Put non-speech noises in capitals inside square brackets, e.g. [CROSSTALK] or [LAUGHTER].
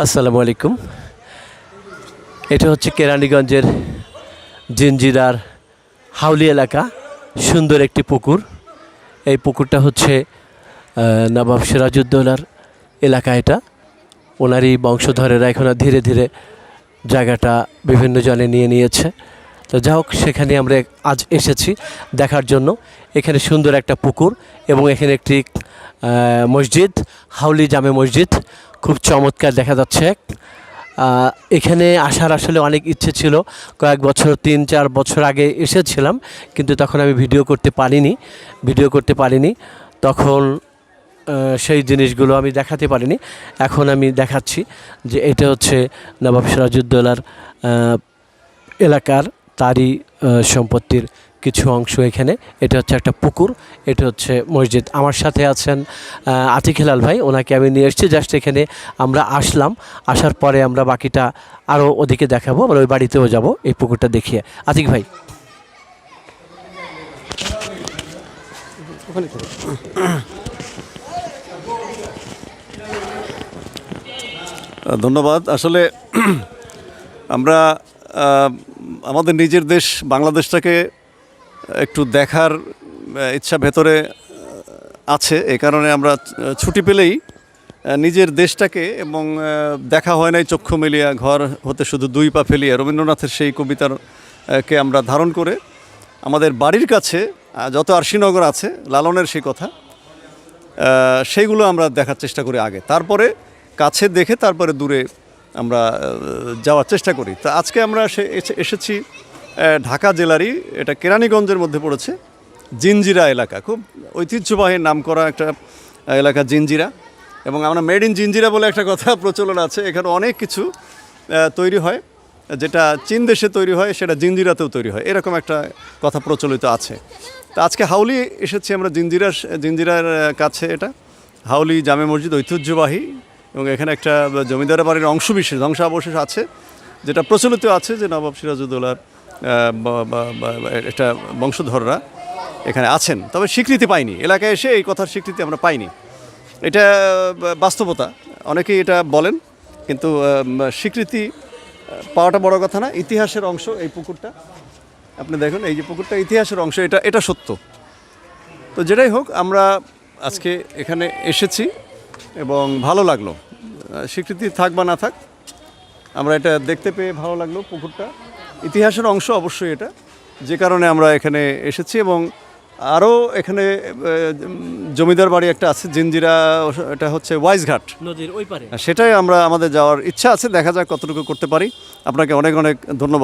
আসসালামু আলাইকুম। এটা হচ্ছে কেরানীগঞ্জের জিঞ্জিরার হাউলি এলাকা, সুন্দর একটি পুকুর। এই পুকুরটা হচ্ছে নবাব সিরাজউদ্দৌলার এলাকা এটা। ওনারই বংশধরেরা এখন ধীরে ধীরে জায়গাটা বিভিন্ন জনে নিয়ে নিয়েছে। তো যা হোক, সেখানে আমরা আজ এসেছি দেখার জন্য। এখানে সুন্দর একটা পুকুর এবং এখানে একটি মসজিদ, হাউলি জামে মসজিদ। খুব চমৎকার দেখা যাচ্ছে। এখানে আসার আসলে অনেক ইচ্ছে ছিল। কয়েক বছর, তিন, চার বছর আগে এসেছিলাম, কিন্তু তখন আমি ভিডিও করতে পারিনি, ভিডিও করতে পারিনি। তখন সেই জিনিসগুলো আমি দেখাতে পারিনি। এখন আমি দেখাচ্ছি যে এটা হচ্ছে নবাব সিরাজউদ্দৌলার এলাকার তারই সম্পত্তির কিছু অংশ এখানে। এটা হচ্ছে একটা পুকুর, এটা হচ্ছে মসজিদ। আমার সাথে আছেন আতিক হেলাল ভাই, ওনাকে আমি নিয়ে এসেছি। জাস্ট এখানে আমরা আসলাম, আসার পরে আমরা বাকিটা আরও ওদিকে দেখাবো, আমরা ওই বাড়িতেও যাব, এই পুকুরটা দেখিয়ে। আতিক ভাই। ধন্যবাদ। আসলে [CLEARS THROAT] আমরা আমাদের নিজের দেশ, বাংলাদেশটাকে একটু দেখার ইচ্ছা ভেতরে আছে। এ কারণে আমরা ছুটি পেলেই নিজের দেশটাকে এবং দেখা হয় নাই চক্ষু মেলিয়া, ঘর হতে শুধু দুই পা ফেলিয়া রবীন্দ্রনাথের সেই কবিতার কে আমরা ধারণ করে, আমাদের বাড়ির কাছে যত আরশিনগর আছে, লালনের সেই কথা সেইগুলো আমরা দেখার চেষ্টা করি আগে। তারপরে, কাছে দেখে তারপরে দূরে আমরা যাওয়ার চেষ্টা করি। তো আজকে আমরা এসেছি ঢাকা জেলারই এটা কেরানীগঞ্জের মধ্যে পড়েছে জিঞ্জিরা এলাকা। খুব ঐতিহ্যবাহী নাম করা একটা এলাকা জিঞ্জিরা এবং আমরা মেড ইন জিঞ্জিরা বলে একটা কথা প্রচলন আছে, এখানে অনেক কিছু তৈরি হয়। যেটা চীন দেশে তৈরি হয়, সেটা জিঞ্জিরাতেও তৈরি হয়। এরকম একটা কথা প্রচলিত আছে। তো আজকে হাউলি এসেছি আমরা জিঞ্জিরার জিঞ্জিরার কাছে এটা। হাউলি জামে মসজিদ ঐতিহ্যবাহী এবং এখানে একটা জমিদার বাড়ির অংশবিশেষ, ধ্বংসাবশেষ আছে। যেটা প্রচলিত আছে যে নবাব সিরাজউদ্দৌলার একটা বংশধররা এখানে আছেন। তবে স্বীকৃতি পাইনি। এলাকায় এসে এই কথার স্বীকৃতি আমরা পাইনি। এটা বাস্তবতা। অনেকেই এটা বলেন, কিন্তু স্বীকৃতি পাওয়াটা বড় কথা না। ইতিহাসের অংশ এই পুকুরটা। আপনি দেখুন, এই যে পুকুরটা ইতিহাসের অংশ, এটা এটা সত্য। তো যেটাই হোক, আমরা আজকে এখানে এসেছি এবং ভালো লাগল। স্বীকৃতি থাক বা না থাক, আমরা এটা দেখতে পেয়ে ভালো লাগল পুকুরটা। ইতিহাসের অংশ অবশ্যই এটা যে কারণে আমরা এখানে এসেছি এবং আরও এখানে জমিদার বাড়ি একটা আছে জিঞ্জিরা এটা হচ্ছে ওয়াইজঘাট নদীর ওই পারে। সেটাই আমরা আমাদের যাওয়ার ইচ্ছা আছে দেখা যাক কতটুকু করতে পারি। আপনাকে অনেক অনেক ধন্যবাদ।